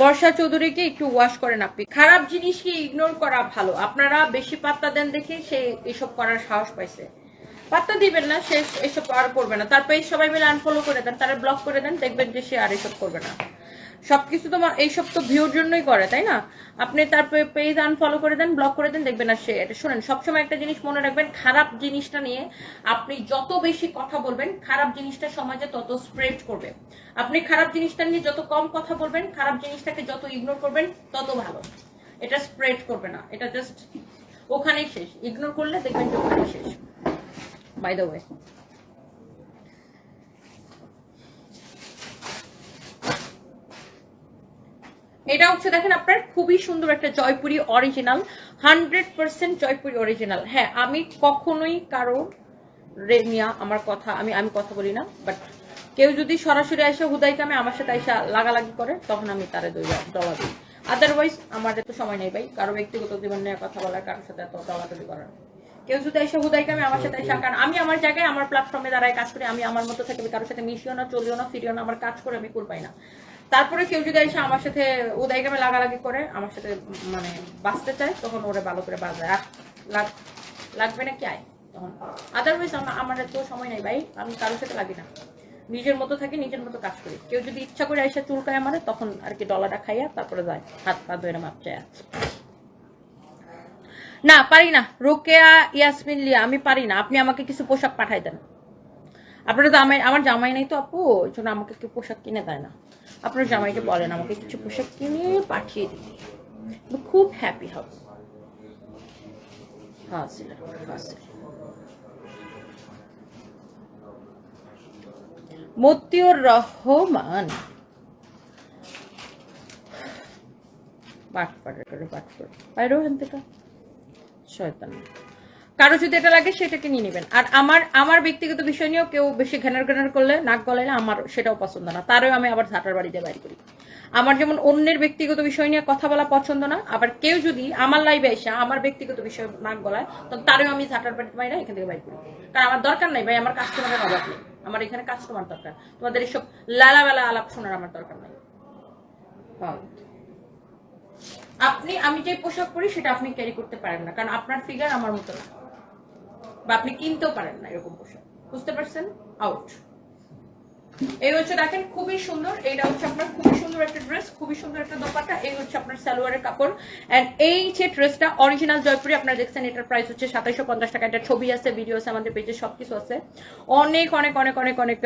বর্ষা চৌধুরীকে একটু ওয়াশ করেন আপনি। খারাপ জিনিসকে ইগনোর করা ভালো। আপনারা বেশি পাত্তা দেন দেখে সে এসব করার সাহস পাইছে। পাত্তা দিবেন না, সে এসব আর করবে না। তারপরে সবাই মিলে আনফলো করে দেন, তারা ব্লক করে দেন, দেখবেন যে সে আর এসব করবে না। সবকিছু তো এইসব তো ভিউর জন্যই করে, তাই না? আপনি তারপরে পেজ আনফলো করে দেন ব্লক করে দেন, দেখবেন আর সে, এটা শোনেন, সবসময় একটা জিনিস মনে রাখবেন, খারাপ জিনিসটা নিয়ে আপনি যত বেশি কথা বলবেন, খারাপ জিনিসটা সমাজে তত স্প্রেড করবে। আপনি খারাপ জিনিসটা নিয়ে যত কম কথা বলবেন, খারাপ জিনিসটাকে যত ইগনোর করবেন, তত ভালো। এটা স্প্রেড করবে না, এটা জাস্ট ওখানেই শেষ। ইগনোর করলে দেখবেন যে ওখানেই শেষ। বাই দ্য ওয়ে এটা হচ্ছে দেখেন আপনার খুবই সুন্দর একটা Jaipuri original hundred percent Jaipuri original হ্যাঁ আমি কখনোই কারও রে নিয়া আমার কথা, আমি আমি কথা বলি না বাট কেউ যদি সরাসরি এসে হুদাই কামে আমার সাথে এসে লাগালাগি করে, তখন আমি তারে দলা দিই। আদারওয়াইজ আমার এত সময় নেই ভাই, কারও ব্যক্তিগত জীবন নিয়ে কথা বলার, কারোর সাথে এত দলাদলি করার। কেউ যদি এসে হুদাই কামে আমার সাথে এসে কারণ আমি আমার জায়গায় আমার প্ল্যাটফর্মে দাঁড়ায় কাজ করি আমি আমার মতো থেকে কারোর সাথে মিশিও না চলিও না ফিরিও না আমার কাজ করে আমি কুল পাই না। তারপরে কেউ যদি এসে আমার সাথে উদয় গ্রামে লাগালাগি করে আমার সাথে মানে বাঁচতে চায় তখন ওরে ভালো করে বাজায় আর লাগ- লাগবে না কি আয়? তখন আদারওয়াইজ আমার তো সময় নেই ভাই আমি কারোর সাথে লাগি না। নিজের মতো থাকি নিজের মতো কাজ করি। কেউ যদি ইচ্ছা করে এসে চুলকায় আমারে তখন আর কি ডলাটা খাইয়া তারপরে যায় হাত পা ধরে মাপ চায় না, পারি না। রোকেয়া, ইয়াসমিন, লিয়া, আমি পারি না। আপনি আমাকে কিছু পোশাক পাঠাই দেন। আপনারা তো আমার আমার জামাই নেই তো আপু, ওই জন্য আমাকে কেউ পোশাক কিনে দেয় না। আপনার জামাইকে বলেন, আমাকে কিছু পোশাক কিনে পাঠিয়ে আমি খুব হ্যাপি হব। মতিউর রহমান। পাঠ পাঠ পাঠ করে বাইরেও হেন থেকে শয়তান। কারও যদি এটা লাগে, সেটাকে নিয়ে নেবেন। আর আমার আমার ব্যক্তিগত বিষয় নিয়েও কেউ বেশি ঘ্যানার ঘ্যানার করলে, নাক গলাইলে আমার সেটাও পছন্দ না। তারও আমি আবার ঝাঁটার বাড়িতে বাইর করি। আমার যেমন অন্যের ব্যক্তিগত বিষয় নিয়ে কথা বলা পছন্দ না, আবার কেউ যদি আমার লাইভে এসে আমার ব্যক্তিগত বিষয় নাক গলায় তখন তারও আমি ঝাঁটার বাড়িতে বাইরে এখান থেকে বাইর করি। কারণ আমার দরকার নাই ভাই, আমার কাস্টমারের অভাব নেই। আমার এখানে কাস্টমার দরকার। তোমাদের এসব লালাবেলা আলাপ শোনার আমার দরকার নাই। আপনি, আমি যে পোশাক পরি সেটা আপনি ক্যারি করতে পারেন না, কারণ আপনার ফিগার আমার মতো না। বা আপনি কিনতেও পারেন না এরকম পোশাক। বুঝতে পারছেন? আউট এই হচ্ছে দেখেন, খুবই সুন্দর। এইটা হচ্ছে আপনার খুবই সুন্দর একটা ড্রেস খুবই সুন্দর একটা দোপাট্টা। এই হচ্ছে আপনার সালোয়ারের কাপড়। এন্ড এই যে ড্রেসটা অরিজিনাল জয়পুরি, আপনারা দেখছেন, এটার প্রাইস হচ্ছে সাতাইশো পঞ্চাশ টাকা। এটা ছবি আছে ভিডিও আছে, আমাদের পেজে সবকিছু আছে। অনেক অনেক অনেক অনেক অনেক